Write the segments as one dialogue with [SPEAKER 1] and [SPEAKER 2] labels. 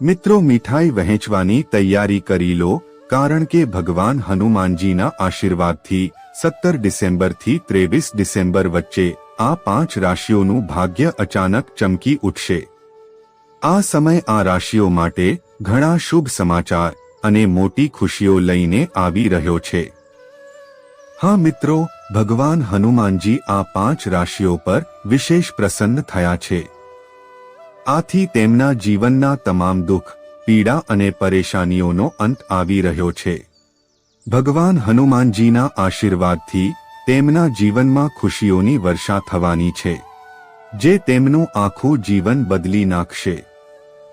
[SPEAKER 1] મિત્રો મીઠાઈ વહેંચવાની તૈયારી કરી લો, કારણ કે ભગવાન હનુમાનજીના આશીર્વાદથી સત્તર ડિસેમ્બરથી ત્રેવીસ ડિસેમ્બર વચ્ચે આ પાંચ રાશિઓનું ભાગ્ય અચાનક ચમકી ઉઠશે. આ સમય આ રાશિઓ માટે ઘણા શુભ સમાચાર અને મોટી ખુશીઓ લઈને આવી રહ્યો છે. હા મિત્રો, ભગવાન હનુમાનજી આ પાંચ રાશિઓ પર વિશેષ પ્રસન્ન થયા છે. આથી તેમના જીવનના તમામ દુઃખ, પીડા અને પરેશાનીઓનો અંત આવી રહ્યો છે. ભગવાન હનુમાનજીના આશીર્વાદથી તેમના જીવનમાં ખુશીઓની વર્ષા થવાની છે, જે તેમનું આખું જીવન બદલી નાખશે.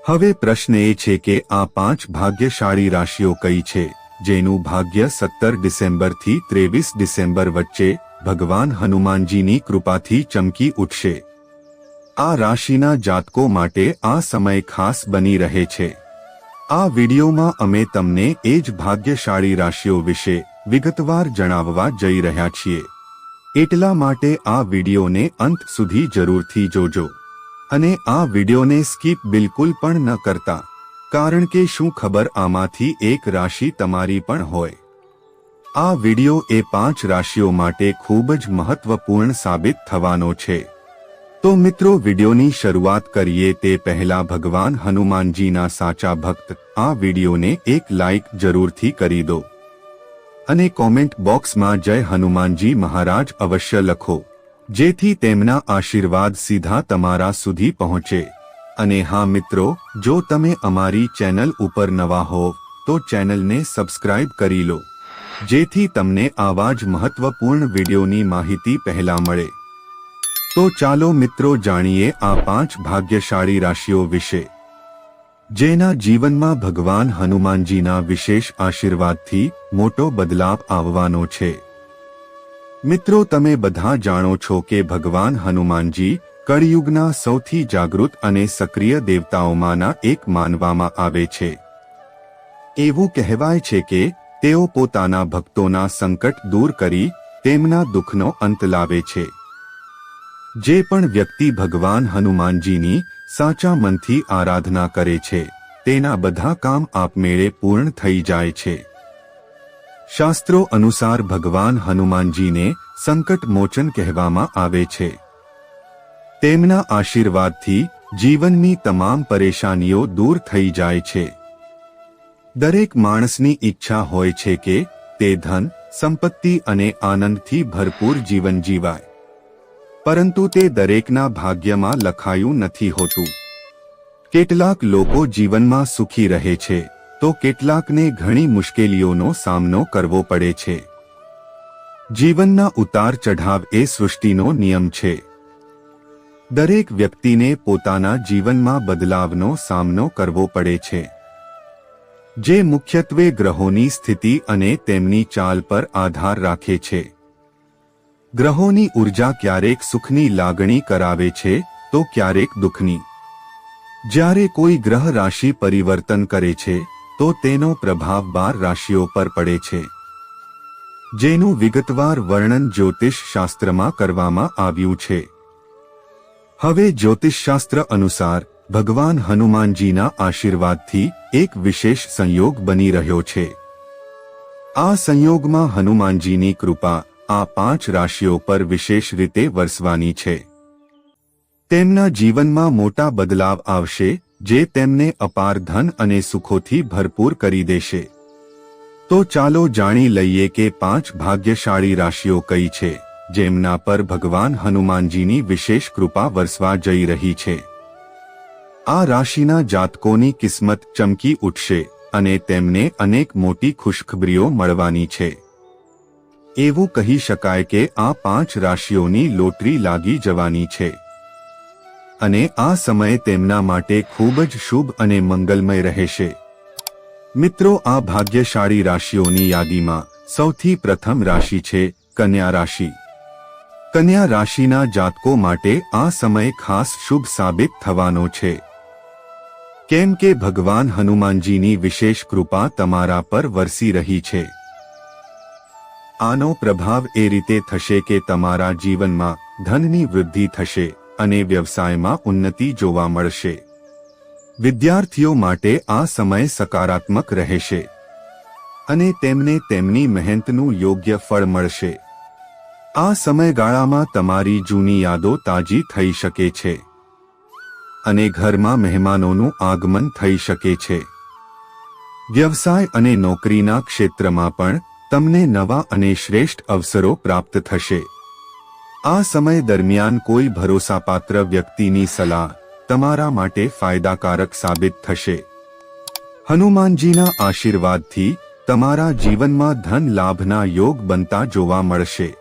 [SPEAKER 1] હવે પ્રશ્ન એ છે કે આ પાંચ ભાગ્યશાળી રાશિઓ કઈ છે, જેનું ભાગ્ય સત્તર ડિસેમ્બરથી ત્રેવીસ ડિસેમ્બર વચ્ચે ભગવાન હનુમાનજીની કૃપાથી ચમકી ઉઠશે. આ રાશિના જાતકો માટે આ સમય ખાસ બની રહે છે. આ વિડીયોમાં અમે તમને એ જ ભાગ્યશાળી રાશિઓ વિશે વિગતવાર જણાવવા જઈ રહ્યા છીએ. એટલા માટે આ વિડીયોને અંત સુધી જરૂરથી જોજો. અને આ વિડીયોને સ્કીપ બિલકુલ પણ ન કરતા, કારણ કે શું ખબર આમાંથી એક રાશિ તમારી પણ હોય. આ વીડિયો એ પાંચ રાશિઓ માટે ખૂબ જ મહત્વપૂર્ણ સાબિત થવાનો છે. તો મિત્રો, વિડીયોની શરૂઆત કરીએ તે પહેલા ભગવાન હનુમાનજીના સાચા ભક્ત. આ વિડીયોને એક લાઇક જરૂરથી કરી દો. અને કોમેન્ટ બોક્સમાં જય હનુમાનજી મહારાજ અવશ્ય લખો, જેથી તેમના આશીર્વાદ સીધા તમારા સુધી પહોંચે. અને હા મિત્રો, જો તમે અમારી ચેનલ ઉપર નવા હોવ તો ચેનલને સબસ્ક્રાઇબ કરી લો, જેથી તમને આવા જ મહત્વપૂર્ણ વિડીયોની માહિતી પહેલા મળે. તો ચાલો મિત્રો જાણીએ આ પાંચ ભાગ્યશાળી રાશિઓ વિશે. જેના જીવનમાં ભગવાન હનુમાનજીના વિશેષ આશીર્વાદથી મોટો બદલાવ આવવાનો છે. મિત્રો, તમે બધા જાણો છો કે ભગવાન હનુમાનજી કળિયુગના સૌથી જાગૃત અને સક્રિય દેવતાઓમાંના એક માનવામાં આવે છે. એવું કહેવાય છે કે તેઓ પોતાના ભક્તોના સંકટ દૂર કરી તેમના દુઃખનો અંત લાવે છે. જે પણ વ્યક્તિ ભગવાન હનુમાનજીની સાચા મનથી આરાધના કરે છે, તેના બધા કામ આપમેળે પૂર્ણ થઈ જાય છે. શાસ્ત્રો અનુસાર ભગવાન હનુમાનજીને સંકટ મોચન કહેવામાં આવે છે. તેમના આશીર્વાદથી જીવનની તમામ પરેશાનીઓ દૂર થઈ જાય છે. દરેક માણસની ઈચ્છા હોય છે કે તે ધન, સંપત્તિ અને આનંદથી ભરપૂર જીવન જીવાય. પરંતુ તે દરેકના ભાગ્યમાં લખાયું નથી હોતું. કેટલાક લોકો જીવનમાં સુખી રહે છે, તો કેટલાકને ઘણી મુશ્કેલીઓનો સામનો કરવો પડે છે. જીવનના ઉતાર ચઢાવ એ સૃષ્ટિનો નિયમ છે. દરેક વ્યક્તિને પોતાના જીવનમાં બદલાવનો સામનો કરવો પડે છે. જે મુખ્યત્વે ગ્રહોની સ્થિતિ અને તેમની ચાલ પર આધાર રાખે છે. ગ્રહોની ઊર્જા ક્યારેક સુખની લાગણી કરાવે છે, તો ક્યારેક દુઃખની. જ્યારે કોઈ ગ્રહ રાશિ પરિવર્તન કરે છે, તો તેનો પ્રભાવ બાર રાશિઓ પર પડે છે. જેનું વિગતવાર વર્ણન જ્યોતિષ શાસ્ત્રમાં કરવામાં આવ્યું છે. હવે જ્યોતિષશાસ્ત્ર અનુસાર, ભગવાન હનુમાનજીના આશીર્વાદથી એક વિશેષ સંયોગ બની રહ્યો છે. આ સંયોગમાં હનુમાનજીની કૃપા આ પાંચ રાશિઓ પર વિશેષ રીતે વરસવાની છે. તેમના જીવનમાં મોટા બદલાવ આવશે, જે તેમને અપાર ધન અને સુખોથી ભરપૂર કરી દેશે. તો ચાલો જાણી લઈએ કે પાંચ ભાગ્યશાળી રાશિઓ કઈ છે, જેમના પર ભગવાન હનુમાનજીની વિશેષ કૃપા વરસવા જઈ રહી છે. આ રાશિના જાતકોની કિસ્મત ચમકી ઉઠશે અને તેમને અનેક મોટી ખુશખબરીઓ મળવાની છે. એવું કહી શકાય કે આ પાંચ રાશિઓની લોટરી લાગી જવાની છે. અને આ સમય તેમના માટે ખૂબ જ શુભ અને મંગલમય રહેશે. મિત્રો, આ ભાગ્યશાળી રાશિઓની યાદીમાં સૌથી પ્રથમ રાશિ છે કન્યા રાશિ. કન્યા રાશિના જાતકો માટે આ સમય ખાસ શુભ સાબિત થવાનો છે. કેમ કે ભગવાન હનુમાનજીની વિશેષ કૃપા તમારા પર વરસી રહી છે. આનો પ્રભાવ એ રીતે થશે કે તમારા જીવનમાં ધનની વૃદ્ધિ થશે અને વ્યવસાયમાં ઉન્નતિ જોવા મળશે. વિદ્યાર્થીઓ માટે આ સમય સકારાત્મક રહેશે. અને તેમને તેમની મહેનતનું યોગ્ય ફળ મળશે. આ સમયગાળામાં તમારી જૂની યાદો તાજી થઈ શકે છે. અને ઘરમાં મહેમાનોનું આગમન થઈ શકે છે. વ્યવસાય અને નોકરીના ક્ષેત્રમાં પણ તમને નવા અને શ્રેષ્ઠ અવસરો પ્રાપ્ત થશે. આ સમય દરમિયાન કોઈ ભરોસાપાત્ર વ્યક્તિની સલાહ તમારા માટે ફાયદાકારક સાબિત થશે. હનુમાનજીના આશીર્વાદથી તમારા જીવનમાં ધન લાભના યોગ બનતા જોવા મળશે.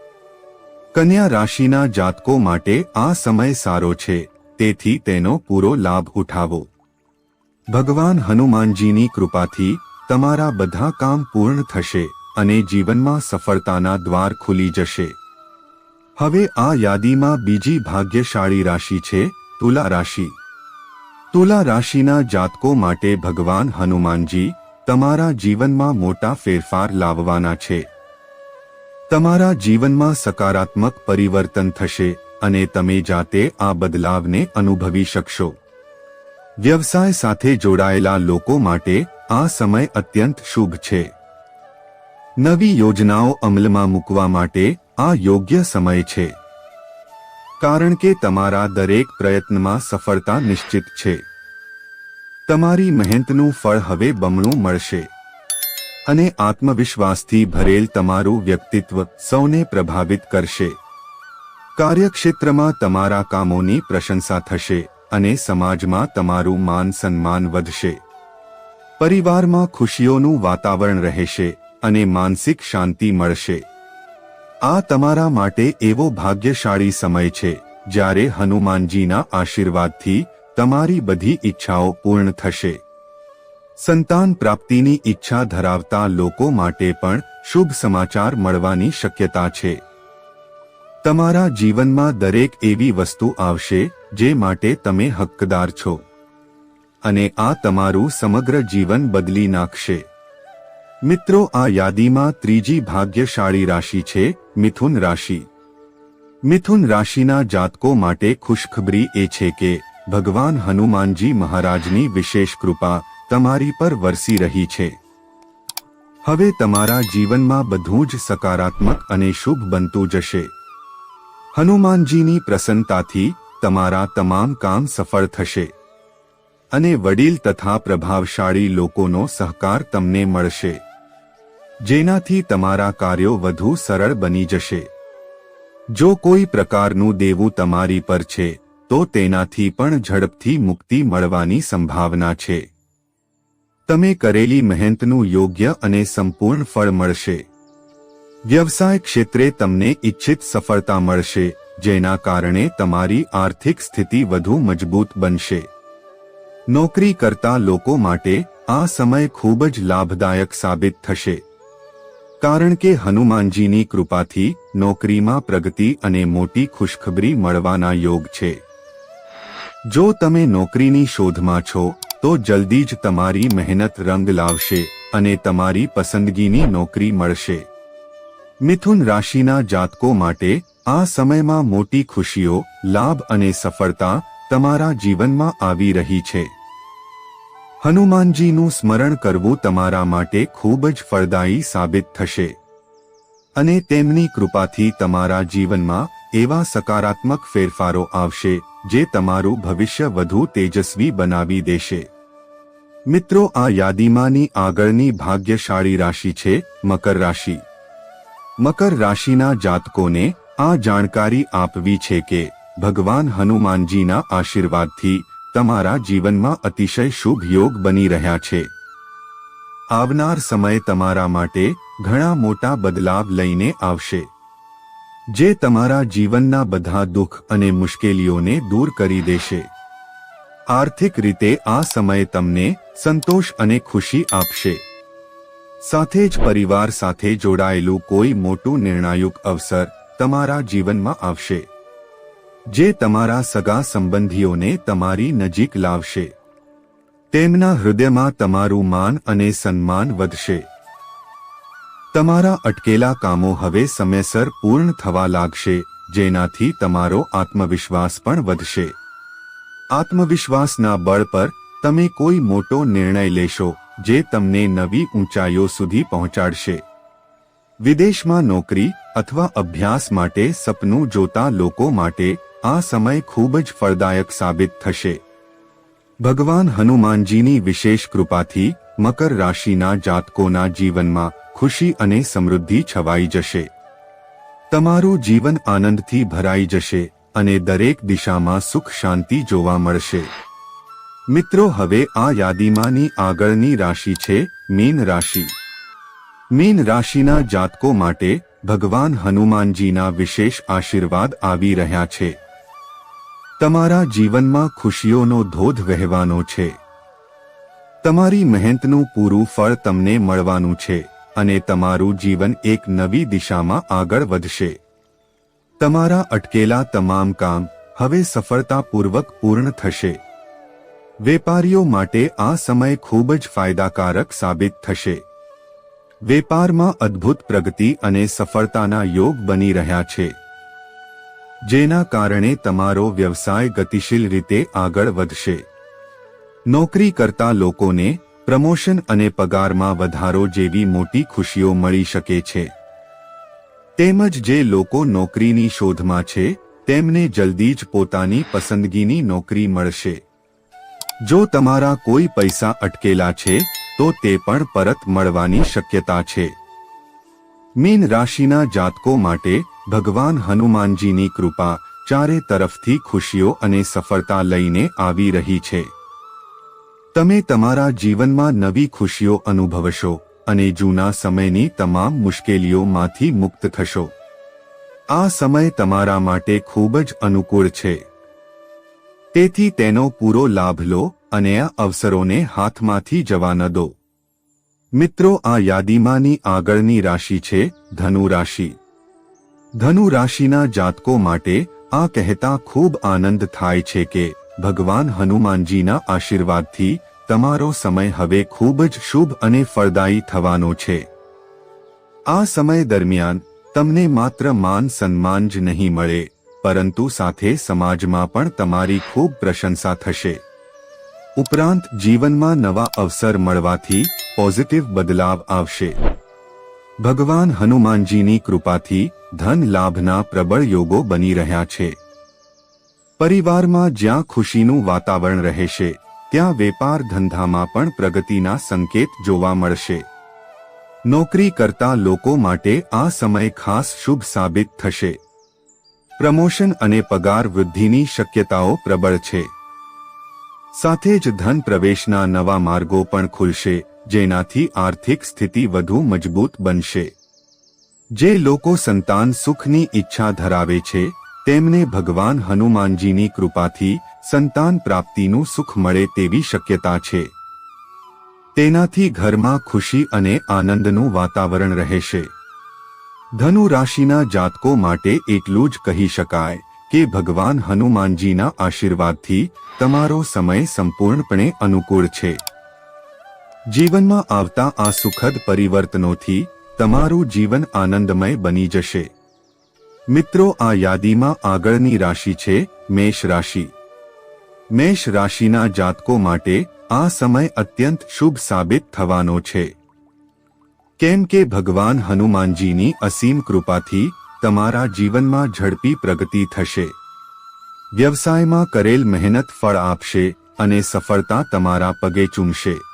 [SPEAKER 1] કન્યા રાશિના જાતકો માટે આ સમય સારો છે, તેથી તેનો પૂરો લાભ ઉઠાવો. ભગવાન હનુમાનજીની કૃપાથી તમારા બધા કામ પૂર્ણ થશે. અને જીવનમાં સફળતાના દ્વાર ખુલી જશે. હવે આ યાદીમાં બીજી ભાગ્યશાળી રાશિ છે તુલા રાશિ. તુલા રાશિના જાતકો માટે ભગવાન હનુમાનજી તમારા જીવનમાં મોટા ફેરફાર લાવવાના છે. તમારા જીવનમાં સકારાત્મક પરિવર્તન થશે અને તમે જાતે આ બદલાવને અનુભવી શકશો. વ્યવસાય સાથે જોડાયેલા લોકો માટે આ સમય અત્યંત શુભ છે. નવી યોજનાઓ અમલમાં મૂકવા માટે આ યોગ્ય સમય છે. કારણ કે તમારા દરેક પ્રયત્નમાં સફળતા નિશ્ચિત છે. તમારી મહેનતનું ફળ હવે બમણું મળશે. અને આત્મવિશ્વાસથી ભરેલ તમારું વ્યક્તિત્વ સૌને પ્રભાવિત કરશે. કાર્યક્ષેત્રમાં તમારા કામોની પ્રશંસા થશે અને સમાજમાં તમારું માન સન્માન વધશે. પરિવારમાં ખુશીઓનું વાતાવરણ રહેશે અને માનસિક શાંતિ મળશે. આ તમારા માટે એવો ભાગ્યશાળી સમય છે, જ્યારે હનુમાનજીના આશીર્વાદથી તમારી બધી ઈચ્છાઓ પૂર્ણ થશે. સંતાન પ્રાપ્તિની ઈચ્છા ધરાવતા લોકો માટે પણ શુભ સમાચાર મળવાની શક્યતા છે. તમારા જીવનમાં દરેક એવી વસ્તુ આવશે, જે માટે તમે હક્કદાર છો. અને આ તમારું સમગ્ર જીવન બદલી નાખશે. મિત્રો, આ યાદીમાં ત્રીજી ભાગ્યશાળી રાશિ છે, મિથુન રાશિ. મિથુન રાશિના જાતકો માટે ખુશખબરી એ છે કે, ભગવાન હનુમાનજી મહારાજની વિશેષ કૃપા તમારી પર વરસી રહી છે. હવે તમારા જીવનમાં બધું જ સકારાત્મક અને શુભ બનતું જશે. હનુમાનજીની પ્રસન્નતાથી તમારા તમામ કામ સફળ થશે. અને વડીલ તથા પ્રભાવશાળી લોકોનો સહકાર તમને મળશે. જેનાથી તમારા કાર્યો વધુ સરળ બની જશે. જો કોઈ પ્રકારનું દેવું તમારી પર છે, તો તેનાથી પણ ઝડપથી મુક્તિ મળવાની સંભાવના છે. તમે કરેલી મહેનતનું યોગ્ય અને સંપૂર્ણ ફળ મળશે. વ્યવસાય ક્ષેત્રે તમને ઇચ્છિત સફળતા મળશે, જેના કારણે તમારી આર્થિક સ્થિતિ વધુ મજબૂત બનશે. નોકરી કરતા લોકો માટે આ સમય ખૂબ જ લાભદાયક સાબિત થશે. કારણ કે હનુમાનજીની કૃપાથી નોકરીમાં પ્રગતિ અને મોટી ખુશખબરી મળવાના યોગ છે. જો તમે નોકરીની શોધમાં છો, તો જલ્દી જ તમારી મહેનત રંગ લાવશે અને તમારી પસંદગીની નોકરી મળશે. મિથુન રાશિના જાતકો માટે આ સમયમાં મોટી ખુશીઓ, લાભ અને સફળતા તમારા જીવનમાં આવી રહી છે. હનુમાનજીનું સ્મરણ કરવું તમારા માટે ખૂબ જ ફળદાયી સાબિત થશે. અને તેમની કૃપાથી તમારા જીવનમાં એવા સકારાત્મક ફેરફારો આવશે, જે તમારું ભવિષ્ય વધુ તેજસ્વી બનાવી દેશે. મિત્રો, આ યાદીમાંની આગળની ભાગ્યશાળી રાશિ છે મકર રાશિ. મકર રાશિના જાતકોને આ જાણકારી આપવી છે કે ભગવાન હનુમાનજીના આશીર્વાદથી તમારા જીવનમાં અતિશય શુભ યોગ બની રહ્યા છે. આવનાર સમય તમારા માટે ઘણા મોટા બદલાવ લઈને આવશે. જે તમારા જીવનના બધા દુઃખ અને મુશ્કેલીઓને દૂર કરી દેશે. આર્થિક રીતે આ સમય તમને સંતોષ અને ખુશી આપશે. સાથે જ પરિવાર સાથે જોડાયેલું કોઈ મોટું નિર્ણાયક અવસર તમારા જીવનમાં આવશે. જે તમારા સગા સંબંધીઓને તમારી નજીક લાવશે. તેમના હૃદયમાં તમારું માન અને સન્માન વધશે. તમારા અટકેલા કામો હવે સમયસર પૂર્ણ થવા લાગશે, જેનાથી તમારો આત્મવિશ્વાસ પણ વધશે. આત્મવિશ્વાસના બળ પર તમે કોઈ મોટો નિર્ણય લેશો, જે તમને નવી ઊંચાઈઓ સુધી પહોંચાડશે. વિદેશમાં નોકરી અથવા અભ્યાસ માટે સપનું જોતા લોકો માટે આ સમય ખૂબ જ ફળદાયક સાબિત થશે. ભગવાન હનુમાનજીની વિશેષ કૃપાથી મકર રાશિના જાતકોના જીવનમાં ખુશી અને સમૃદ્ધિ છવાઈ જશે. તમારું જીવન આનંદથી ભરાઈ જશે અને દરેક દિશામાં સુખ શાંતિ જોવા મળશે. મિત્રો, હવે આ યાદીમાંની આગળની રાશિ છે મીન રાશિ. મીન રાશિના જાતકો માટે ભગવાન હનુમાનજીના વિશેષ આશીર્વાદ આવી રહ્યા છે. તમારા જીવનમાં ખુશીઓનો ધોધ વહેવાનો છે. તમારી મહેનતનું પૂરું ફળ તમને મળવાનું છે અને તમારું જીવન એક નવી દિશામાં આગળ વધશે. તમારા અટકેલા તમામ કામ હવે સફળતાપૂર્વક પૂર્ણ થશે. વેપારીઓ માટે આ સમય ખૂબ જ ફાયદાકારક સાબિત થશે. વેપારમાં અદ્ભુત પ્રગતિ અને સફળતાના યોગ બની રહ્યા છે. જેના કારણે તમારો વ્યવસાય ગતિશીલ રીતે આગળ વધશે. નોકરી કરતા લોકોને પ્રમોશન અને પગારમાં વધારો જેવી મોટી ખુશીઓ મળી શકે છે. તેમજ જે લોકો નોકરીની શોધમાં છે, તેમને જલ્દી જ પોતાની પસંદગીની નોકરી મળશે. જો તમારા કોઈ પૈસા અટકેલા છે, તો તે પણ પરત મળવાની શક્યતા છે. મીન રાશિના જાતકો માટે ભગવાન હનુમાનજીની કૃપા ચારે તરફથી ખુશીઓ અને સફળતા લઈને આવી રહી છે. તમે તમારા જીવનમાં નવી ખુશીઓ અનુભવશો અને જૂના સમયની તમામ મુશ્કેલીઓમાંથી મુક્ત થશો. આ સમય તમારા માટે ખૂબ જ અનુકૂળ છે. તેથી તેનો પૂરો લાભ લો અને આ અવસરોને હાથમાંથી જવા ન દો. મિત્રો, આ યાદીમાંની આગળની રાશિ છે ધનુ રાશિ ધનુ રાશિના જાતકો માટે આ કહેતા ખૂબ આનંદ થાય છે કે ભગવાન હનુમાનજીના આશીર્વાદથી તમારો સમય હવે ખૂબ જ શુભ અને ફળદાયી થવાનો છે. આ સમય દરમિયાન તમને માત્ર માન સન્માન જ નહીં મળે, પરંતુ સાથે સમાજમાં પણ તમારી ખૂબ પ્રશંસા થશે. ઉપરાંત જીવનમાં નવા અવસર મળવાથી પોઝિટિવ બદલાવ આવશે. ભગવાન હનુમાનજીની કૃપાથી ધન લાભના પ્રબળ યોગો બની રહ્યા છે. પરિવારમાં જ્યાં ખુશીનું વાતાવરણ રહેશે, ત્યાં વેપાર ધંધામાં પણ પ્રગતિના સંકેત જોવા મળશે. નોકરી કરતા લોકો માટે આ સમય ખાસ શુભ સાબિત થશે. પ્રમોશન અને પગાર વૃદ્ધિની શક્યતાઓ પ્રબળ છે. સાથે જ ધન પ્રવેશના નવા માર્ગો પણ ખુલશે. જેનાથી આર્થિક સ્થિતિ વધુ મજબૂત બનશે. જે લોકો સંતાન સુખની ઈચ્છા ધરાવે છે, તેમને ભગવાન હનુમાનજીની કૃપાથી સંતાન પ્રાપ્તિનું સુખ મળે તેવી શક્યતા છે. તેનાથી ઘરમાં ખુશી અને આનંદનું વાતાવરણ રહેશે. ધનુ રાશિના જાતકો માટે એટલું જ કહી શકાય કે ભગવાન હનુમાનજીના આશીર્વાદથી તમારો સમય સંપૂર્ણપણે અનુકૂળ છે. જીવનમાં આવતા આ સુખદ પરિવર્તનોથી તમારું જીવન આનંદમય બની જશે. મિત્રો, આ યાદીમાં આગળની રાશિ છે મેષ રાશિ. મેષ રાશિના જાતકો માટે આ સમય અત્યંત શુભ સાબિત થવાનો છે. કેમ કે ભગવાન હનુમાનજીની અસીમ કૃપાથી તમારા જીવનમાં ઝડપી પ્રગતિ થશે. વ્યવસાયમાં કરેલ મહેનત ફળ આપશે અને સફળતા તમારા પગે ચૂમશે.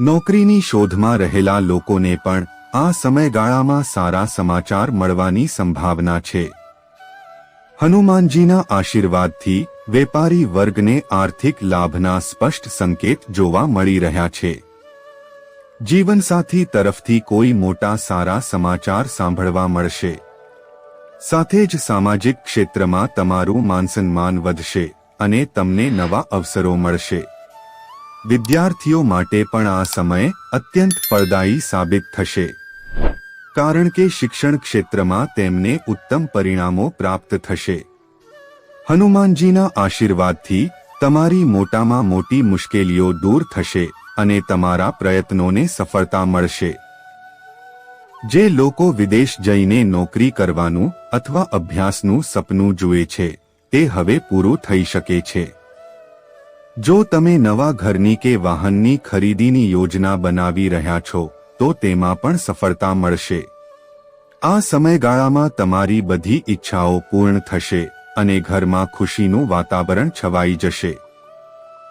[SPEAKER 1] નોકરીની શોધમાં રહેલા લોકોને પણ આ સમયગાળામાં સારા સમાચાર મળવાની સંભાવના છે. હનુમાનજીના આશીર્વાદથી વેપારી વર્ગને આર્થિક લાભના સ્પષ્ટ સંકેત જોવા મળી રહ્યા છે. જીવનસાથી તરફથી કોઈ મોટા સારા સમાચાર સાંભળવા મળશે. સાથે જ સામાજિક ક્ષેત્રમાં તમારું માનસન્માન વધશે અને તમને નવા અવસરો મળશે. વિદ્યાર્થીઓ માટે પણ આ સમય અત્યંત ફળદાયી સાબિત થશે. કારણ કે શિક્ષણ ક્ષેત્રમાં તેમને ઉત્તમ પરિણામો પ્રાપ્ત થશે. હનુમાનજીના આશીર્વાદથી તમારી મોટામાં મોટી મુશ્કેલીઓ દૂર થશે અને તમારા પ્રયત્નોને સફળતા મળશે. જે લોકો વિદેશ જઈને નોકરી કરવાનું અથવા અભ્યાસનું સપનું જુએ છે, તે હવે પૂરું થઈ શકે છે. જો તમે નવા ઘરની કે વાહનની ખરીદીની યોજના બનાવી રહ્યા છો, તો તેમાં પણ સફળતા મળશે. આ સમયગાળામાં તમારી બધી ઈચ્છાઓ પૂર્ણ થશે અને ઘરમાં ખુશીનું વાતાવરણ છવાઈ જશે.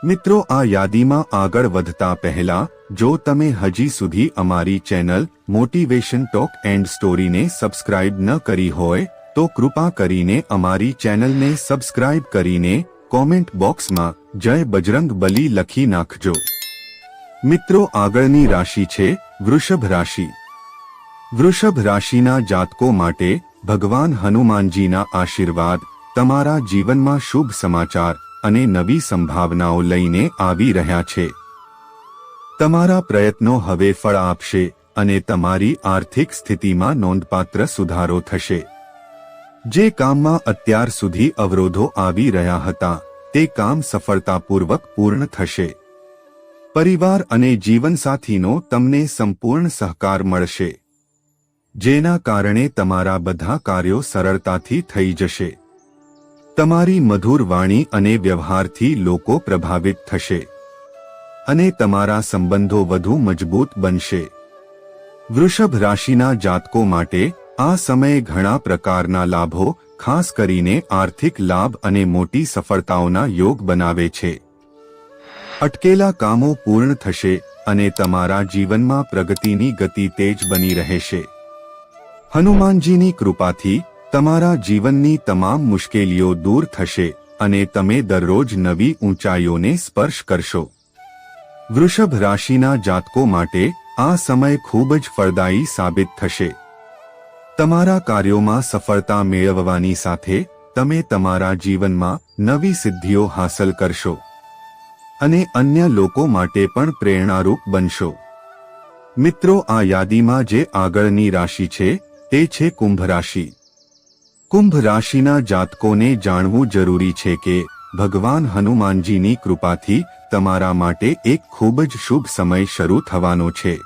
[SPEAKER 1] મિત્રો, આ યાદીમાં આગળ વધતા પહેલા, જો તમે હજી સુધી અમારી ચેનલ મોટિવેશન ટોક એન્ડ સ્ટોરીને સબસ્ક્રાઇબ ન કરી હોય, તો કૃપા કરીને અમારી ચેનલને સબસ્ક્રાઇબ કરીને કોમેન્ટ બોક્સમાં જય બજરંગ બલી લખી નાખજો. મિત્રો આગળની રાશિ છે વૃષભ રાશિ. વૃષભ રાશિના જાતકો માટે ભગવાન હનુમાનજીના આશીર્વાદ તમારા જીવનમાં શુભ સમાચાર અને નવી સંભાવનાઓ લઈને આવી રહ્યા છે. તમારા પ્રયત્નો હવે ફળ આપશે અને તમારી આર્થિક સ્થિતિમાં નોંધપાત્ર સુધારો થશે. જે કામમાં અત્યાર સુધી અવરોધો આવી રહ્યા હતા, તે કામ સફળતાપૂર્વક પૂર્ણ થશે. પરિવાર અને જીવનસાથીનો તમને સંપૂર્ણ સહકાર મળશે. જેના કારણે તમારા બધા કાર્યો સરળતાથી થઈ જશે. તમારી મધુર વાણી અને વ્યવહારથી લોકો પ્રભાવિત થશે. અને તમારા સંબંધો વધુ મજબૂત બનશે. વૃષભ રાશિના જાતકો માટે આ સમયે ઘણા પ્રકારના લાભો, ખાસ કરીને આર્થિક લાભ અને મોટી સફળતાઓના યોગ બનાવે છે. અટકેલા કામો પૂર્ણ થશે અને તમારા જીવનમાં પ્રગતિની ગતિ તેજ બની રહેશે. હનુમાનજીની કૃપાથી તમારા જીવનની તમામ મુશ્કેલીઓ દૂર થશે અને તમે દરરોજ નવી ઊંચાઈઓને સ્પર્શ કરશો. વૃષભ રાશિના જાતકો માટે આ સમય ખૂબ જ ફળદાયી સાબિત થશે. તમારા કાર્યોમાં સફળતા મેળવવાની સાથે તમે તમારા જીવનમાં નવી સિદ્ધિઓ હાંસલ કરશો અને અન્ય લોકો માટે પણ પ્રેરણારૂપ બનશો. મિત્રો, આ યાદીમાં જે આગળની રાશિ છે, તે છે કુંભ રાશિ. કુંભ રાશિના જાતકોને જાણવું જરૂરી છે કે ભગવાન હનુમાનજીની કૃપાથી તમારા માટે એક ખૂબ જ શુભ સમય શરૂ થવાનો છે.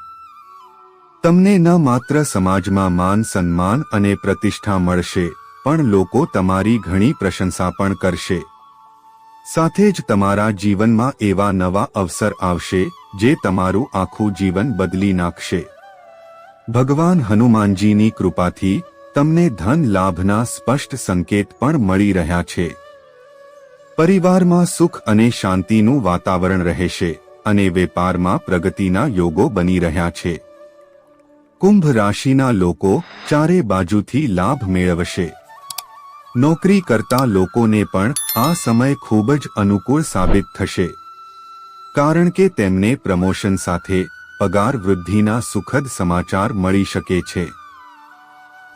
[SPEAKER 1] તમને ન માત્ર સમાજમાં માન સન્માન અને પ્રતિષ્ઠા મળશે, પણ લોકો તમારી ઘણી પ્રશંસા પણ કરશે. સાથે જ તમારા જીવનમાં એવા નવા અવસર આવશે, જે તમારું આખું જીવન બદલી નાખશે. ભગવાન હનુમાનજીની કૃપાથી તમને ધન લાભના સ્પષ્ટ સંકેત પણ મળી રહ્યા છે. પરિવારમાં સુખ અને શાંતિનું વાતાવરણ રહેશે, અને વેપારમાં પ્રગતિના યોગો બની રહ્યા છે. કુંભ રાશિના લોકો ચારે બાજુથી લાભ મેળવશે. નોકરી કરતા લોકોને પણ આ સમય ખૂબ જ અનુકૂળ સાબિત થશે. કારણ કે તેમને પ્રમોશન સાથે પગાર વૃદ્ધિના સુખદ સમાચાર મળી શકે છે.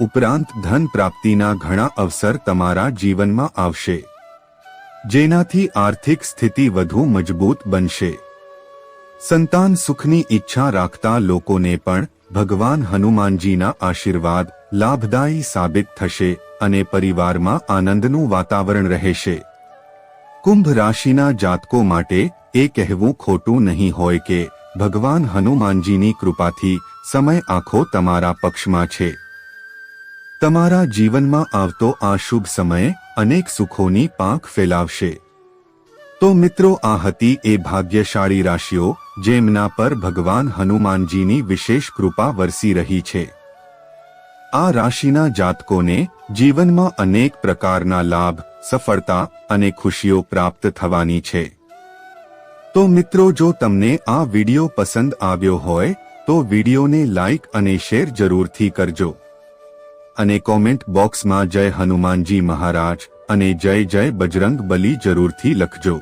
[SPEAKER 1] ઉપરાંત ધન પ્રાપ્તિના ઘણા અવસર તમારા જીવનમાં આવશે. જેનાથી આર્થિક સ્થિતિ વધુ મજબૂત બનશે. સંતાન સુખની ઈચ્છા રાખતા લોકોને પણ ભગવાન હનુમાનજીના આશીર્વાદ લાભદાયી સાબિત થશે અને પરિવારમાં આનંદનું વાતાવરણ રહેશે. કુંભ રાશિના જાતકો માટે એ કહેવું ખોટું નહીં હોય કે ભગવાન હનુમાનજીની કૃપાથી સમય આખો તમારા પક્ષમાં છે. તમારા જીવનમાં આવતો આ શુભ સમયે અનેક સુખોની પાંખ ફેલાવશે. તો મિત્રો આ હતી એ ભાગ્યશાળી રાશિઓ જેમના પર ભગવાન હનુમાનજીની વિશેષ કૃપા વરસી રહી છે. આ રાશિના જાતકોને જીવનમાં અનેક પ્રકારના લાભ, સફળતા અને ખુશીઓ પ્રાપ્ત થવાની છે. તો મિત્રો, જો તમને આ વિડિયો પસંદ આવ્યો હોય, તો વિડિયોને લાઇક અને શેર જરૂરથી કરજો. અને કોમેન્ટ બોક્સમાં જય હનુમાનજી મહારાજ અને જય જય બજરંગ બલી જરૂરથી લખજો.